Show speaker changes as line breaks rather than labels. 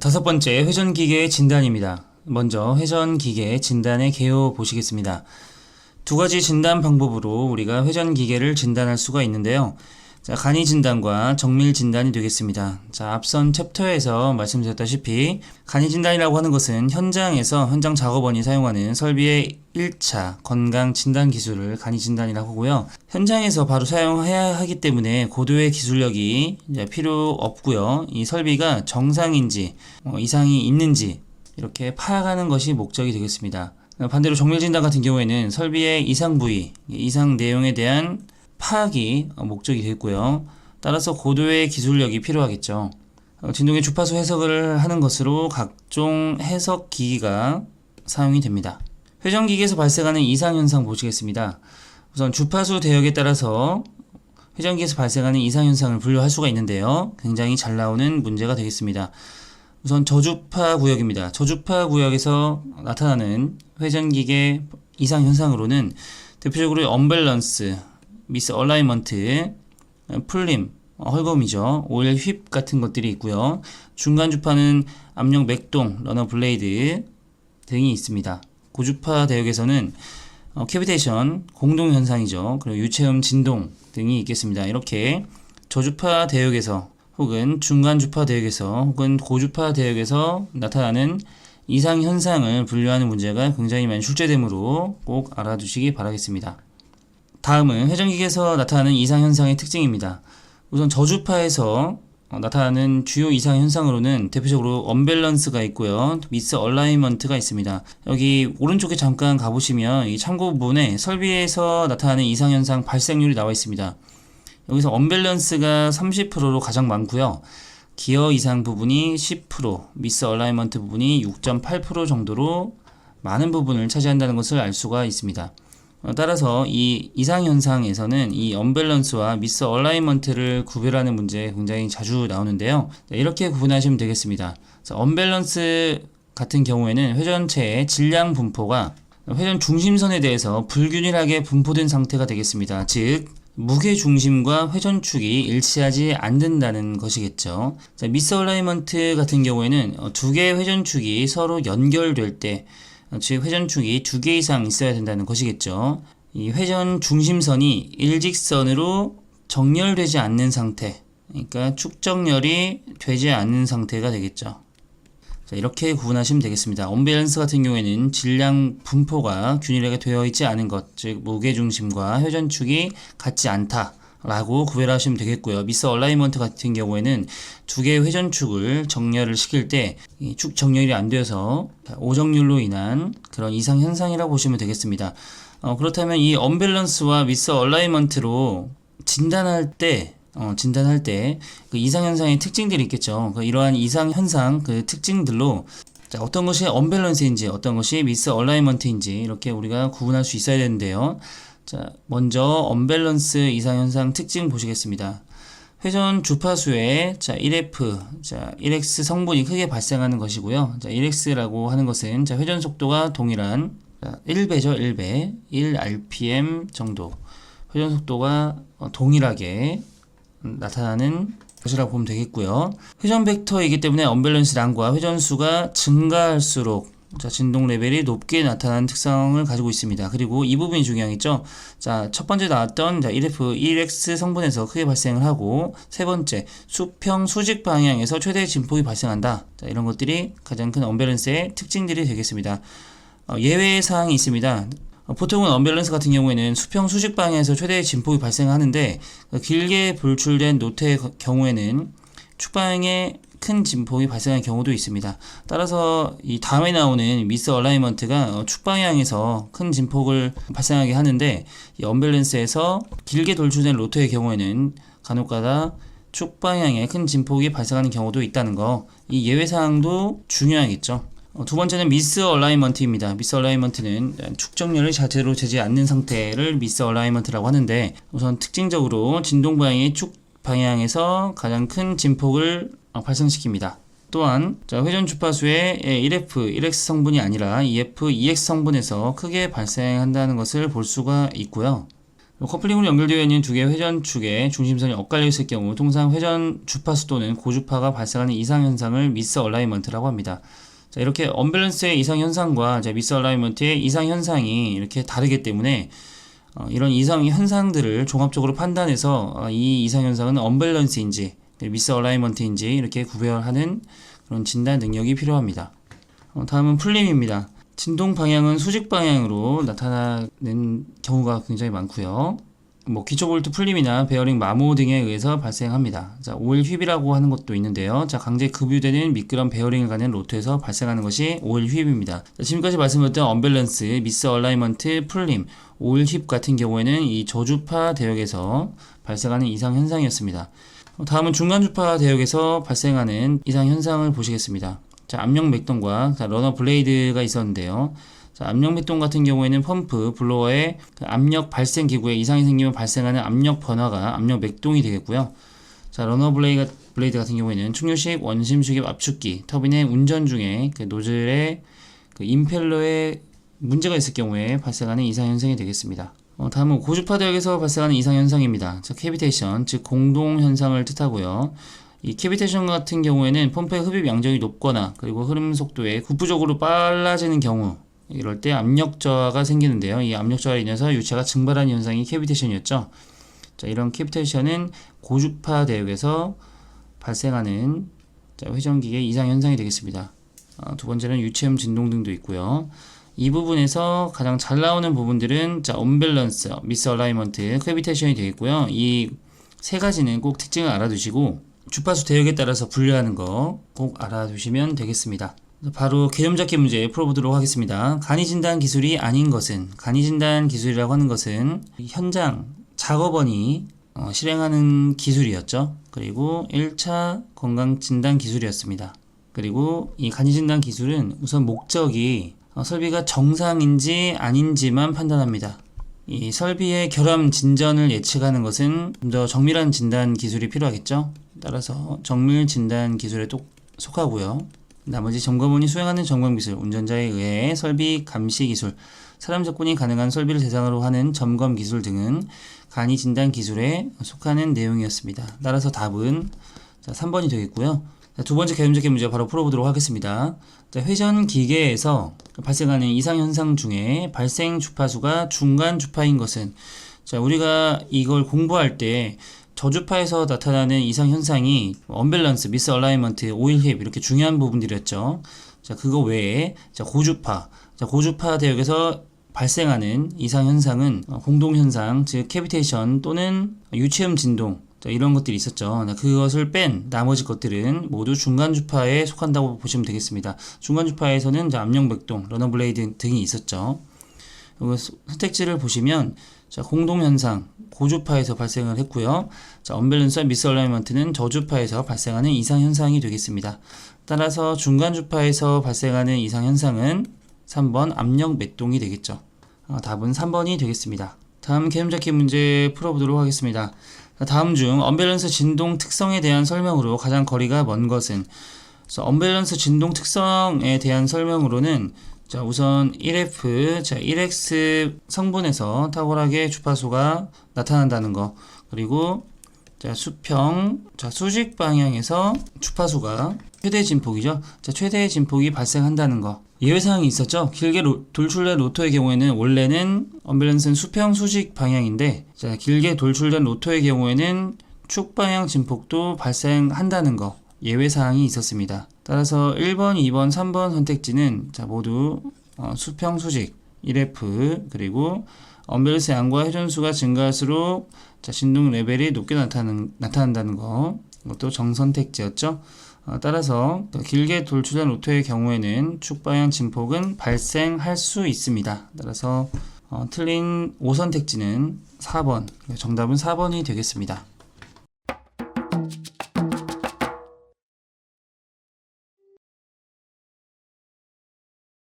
다섯 번째 회전기계의 진단입니다. 먼저 회전기계 진단의 개요 보시겠습니다. 두 가지 진단 방법으로 우리가 회전기계를 진단할 수가 있는데요. 자, 간이 진단과 정밀 진단이 되겠습니다. 자, 앞선 챕터에서 말씀드렸다시피 간이 진단이라고 하는 것은 현장에서 현장 작업원이 사용하는 설비의 1차 건강 진단 기술을 간이 진단이라고 하고요. 현장에서 바로 사용해야 하기 때문에 고도의 기술력이 필요 없고요. 이 설비가 정상인지 어, 이상이 있는지 이렇게 파악하는 것이 목적이 되겠습니다. 반대로 정밀 진단 같은 경우에는 설비의 이상 부위, 이상 내용에 대한 파악이 목적이 되고요. 따라서 고도의 기술력이 필요하겠죠. 어, 진동의 주파수 해석을 하는 것으로 각종 해석 기기가 사용이 됩니다. 회전 기기에서 발생하는 이상 현상 보시겠습니다. 우선 주파수 대역에 따라서 회전 기에서 발생하는 이상 현상을 분류할 수가 있는데요. 굉장히 잘 나오는 문제가 되겠습니다. 우선 저주파 구역입니다. 저주파 구역에서 나타나는 회전기계 이상 현상으로는 대표적으로 언밸런스, 미스 얼라이먼트, 풀림, 어, 헐거움이죠. 오일 휩 같은 것들이 있고요. 중간 주파는 압력 맥동, 러너 블레이드 등이 있습니다. 고주파 대역에서는 어, 캐비테이션, 공동 현상이죠. 그리고 유체음 진동 등이 있겠습니다. 이렇게 저주파 대역에서 혹은 중간 주파 대역에서 혹은 고주파 대역에서 나타나는 이상 현상을 분류하는 문제가 굉장히 많이 출제되므로 꼭 알아두시기 바라겠습니다. 다음은 회전기계에서 나타나는 이상 현상의 특징입니다. 우선 저주파에서 어, 나타나는 주요 이상 현상으로는 대표적으로 언밸런스가 있고요. 미스 얼라이먼트가 있습니다. 여기 오른쪽에 잠깐 가보시면 이 참고 부분에 설비에서 나타나는 이상 현상 발생률이 나와 있습니다. 여기서 언밸런스가 30%로 가장 많고요. 기어 이상 부분이 10%, 미스 얼라이먼트 부분이 6.8% 정도로 많은 부분을 차지한다는 것을 알 수가 있습니다. 어, 따라서 이 이상 현상에서는 이 언밸런스와 미스 얼라이먼트를 구별하는 문제 굉장히 자주 나오는데요. 이렇게 구분하시면 되겠습니다. 언밸런스 같은 경우에는 회전체의 질량 분포가 회전 중심선에 대해서 불균일하게 분포된 상태가 되겠습니다. 즉 무게 중심과 회전축이 일치하지 않는다는 것이겠죠. 자, 미스 얼라이먼트 같은 경우에는 어, 두 개의 회전축이 서로 연결될 때 즉 회전축이 두 개 이상 있어야 된다는 것이겠죠. 이 회전 중심선이 일직선으로 정렬되지 않는 상태, 그러니까 축정렬이 되지 않는 상태가 되겠죠. 자, 이렇게 구분하시면 되겠습니다. 언밸런스 같은 경우에는 질량 분포가 균일하게 되어 있지 않은 것, 즉 무게 중심과 회전축이 같지 않다. 라고 구별하시면 되겠고요. 미스 얼라이먼트 같은 경우에는 두 개의 회전축을 정렬을 시킬 때 축 정렬이 안 되어서 오정률로 인한 그런 이상 현상이라고 보시면 되겠습니다. 어, 그렇다면 이 언밸런스와 미스 얼라이먼트로 진단할 때 어, 진단할 때 그 이상 현상의 특징들이 있겠죠. 그 이러한 이상 현상 그 특징들로 자, 어떤 것이 언밸런스인지 어떤 것이 미스 얼라이먼트인지 이렇게 우리가 구분할 수 있어야 되는데요. 자, 먼저 언밸런스 이상 현상 특징 보시겠습니다. 회전 주파수에 자 1F 자 1X 성분이 크게 발생하는 것이고요. 자 1X라고 하는 것은 자 회전 속도가 동일한 자, 1배죠 1배 1 RPM 정도 회전 속도가 어, 동일하게 나타나는 것이라고 보면 되겠고요. 회전 벡터이기 때문에 언밸런스량과 회전수가 증가할수록 자, 진동 레벨이 높게 나타나는 특성을 가지고 있습니다. 그리고 이 부분이 중요하겠죠. 자, 첫 번째 나왔던 자, 1F, 1X 성분에서 크게 발생을 하고 세 번째, 수평 수직 방향에서 최대 진폭이 발생한다. 자, 이런 것들이 가장 큰 언밸런스의 특징들이 되겠습니다. 어, 예외 사항이 있습니다. 어, 보통은 언밸런스 같은 경우에는 수평 수직 방향에서 최대 진폭이 발생하는데 길게 불출된 노트의 경우에는 축방향에 큰 진폭이 발생할 경우도 있습니다. 따라서 이 다음에 나오는 미스 얼라이먼트가 어, 축방향에서 큰 진폭을 발생하게 하는데 이 언밸런스에서 길게 돌출된 로터의 경우에는 간혹가다 축방향에 큰 진폭이 발생하는 경우도 있다는 거. 이 예외 사항도 중요하겠죠. 어, 두 번째는 미스 얼라이먼트입니다. 미스 얼라이먼트는 축정렬을 자체로 재지 않는 상태를 미스 얼라이먼트라고 하는데 우선 특징적으로 진동 방향의 축 방향에서 가장 큰 진폭을 어, 발생시킵니다. 또한 회전 주파수의 1F, 1X 성분이 아니라 EF, EX 성분에서 크게 발생한다는 것을 볼 수가 있고요. 커플링으로 연결되어 있는 두 개의 회전축에 중심선이 엇갈려 있을 경우 통상 회전 주파수 또는 고주파가 발생하는 이상 현상을 미스 얼라이먼트라고 합니다. 자, 이렇게 언밸런스의 이상 현상과 자, 미스 얼라이먼트의 이상 현상이 이렇게 다르기 때문에 어, 이런 이상 현상들을 종합적으로 판단해서 어, 이 이상 현상은 언밸런스인지 미스 얼라이먼트인지 이렇게 구별하는 그런 진단 능력이 필요합니다. 어, 다음은 풀림입니다. 진동 방향은 수직 방향으로 나타나는 경우가 굉장히 많고요. 뭐 기초 볼트 풀림이나 베어링 마모 등에 의해서 발생합니다. 자, 오일 휩이라고 하는 것도 있는데요. 자, 강제 급유되는 미끄럼 베어링을 가는 로트에서 발생하는 것이 오일 휩입니다. 자, 지금까지 말씀드렸던 언밸런스, 미스 얼라이먼트, 풀림, 오일 휩 같은 경우에는 이 저주파 대역에서 발생하는 이상 현상이었습니다. 어, 다음은 중간주파 대역에서 발생하는 이상 현상을 보시겠습니다. 자, 압력 맥동과 자, 러너 블레이드가 있었는데요. 자, 압력 맥동 같은 경우에는 펌프, 블로어의 그 압력 발생 기구에 이상이 생기면 발생하는 압력 변화가 압력 맥동이 되겠고요. 자, 러너 블레이드, 블레이드 같은 경우에는 충류식 원심 수압 압축기, 터빈의 운전 중에 그 노즐의 그 임펠러에 문제가 있을 경우에 발생하는 이상 현상이 되겠습니다. 어, 다음은 고주파 대역에서 발생하는 이상 현상입니다. 자, 캐비테이션, 즉 공동 현상을 뜻하고요. 이 캐비테이션 같은 경우에는 펌프의 흡입 양적이 높거나 그리고 흐름 속도에 국부적으로 빨라지는 경우 이럴 때 압력 저하가 생기는데요. 이 압력 저하로 인해서 유체가 증발하는 현상이 캐비테이션이었죠. 자, 이런 캐비테이션은 고주파 대역에서 발생하는 자, 회전기계 이상 현상이 되겠습니다. 아, 두 번째는 유체음 진동 등도 있고요. 이 부분에서 가장 잘 나오는 부분들은 자, 언밸런스, 미스 얼라이먼트, 캐비테이션이 되겠고요. 이 세 가지는 꼭 특징을 알아두시고 주파수 대역에 따라서 분류하는 거 꼭 알아두시면 되겠습니다. 바로 개념 잡기 문제 풀어보도록 하겠습니다. 간이 진단 기술이 아닌 것은 간이 진단 기술이라고 하는 것은 현장 작업원이 어, 실행하는 기술이었죠. 그리고 1차 건강 진단 기술이었습니다. 그리고 이 간이 진단 기술은 우선 목적이 어, 설비가 정상인지 아닌지만 판단합니다. 이 설비의 결함 진전을 예측하는 것은 좀 더 정밀한 진단 기술이 필요하겠죠. 따라서 정밀 진단 기술에 또 속하고요. 나머지 점검원이 수행하는 점검 기술, 운전자에 의해 설비 감시 기술, 사람 접근이 가능한 설비를 대상으로 하는 점검 기술 등은 간이 진단 기술에 속하는 내용이었습니다. 따라서 답은 자, 3번이 되겠고요. 자, 두 번째 개념적인 문제 바로 풀어보도록 하겠습니다. 자, 회전 기계에서 발생하는 이상 현상 중에 발생 주파수가 중간 주파인 것은 자, 우리가 이걸 공부할 때 저주파에서 나타나는 이상 현상이 언밸런스, 미스 얼라이먼트, 오일 힙 이렇게 중요한 부분들이었죠. 자, 그거 외에 자, 고주파, 자, 고주파 대역에서 발생하는 이상 현상은 어, 공동 현상, 즉 캐비테이션 또는 유체음 진동 자, 이런 것들이 있었죠. 네, 그것을 뺀 나머지 것들은 모두 중간 주파에 속한다고 보시면 되겠습니다. 중간 주파에서는 압력 맥동, 러너 블레이드 등이 있었죠. 선택지를 보시면 자, 공동 현상 고주파에서 발생을 했고요. 자, 언밸런스와 미스 얼라이먼트는 저주파에서 발생하는 이상 현상이 되겠습니다. 따라서 중간 주파에서 발생하는 이상 현상은 3번 압력 맥동이 되겠죠. 어, 답은 3번이 되겠습니다. 다음 개념 잡기 문제 풀어보도록 하겠습니다. 자, 다음 중 언밸런스 진동 특성에 대한 설명으로 가장 거리가 먼 것은 그래서 언밸런스 진동 특성에 대한 설명으로는 자, 우선 1F, 자, 1X 성분에서 탁월하게 주파수가 나타난다는 거. 그리고 자, 수평, 자, 수직 방향에서 주파수가 최대 진폭이죠. 자, 최대 진폭이 발생한다는 거. 예외사항이 있었죠. 길게 로, 돌출된 로터의 경우에는 원래는 언밸런스는 수평 수직 방향인데 자, 길게 돌출된 로터의 경우에는 축 방향 진폭도 발생한다는 거. 예외사항이 있었습니다. 따라서 1번, 2번, 3번 선택지는 자, 모두 어, 수평 수직 1F 그리고 언밸런스 양과 회전수가 증가할수록 자, 진동 레벨이 높게 나타나는, 나타난다는 거. 이것도 정선택지였죠. 어, 따라서 길게 돌출된 로터의 경우에는 축방향 진폭은 발생할 수 있습니다. 따라서 어, 틀린 5선택지는 4번. 정답은 4번이 되겠습니다.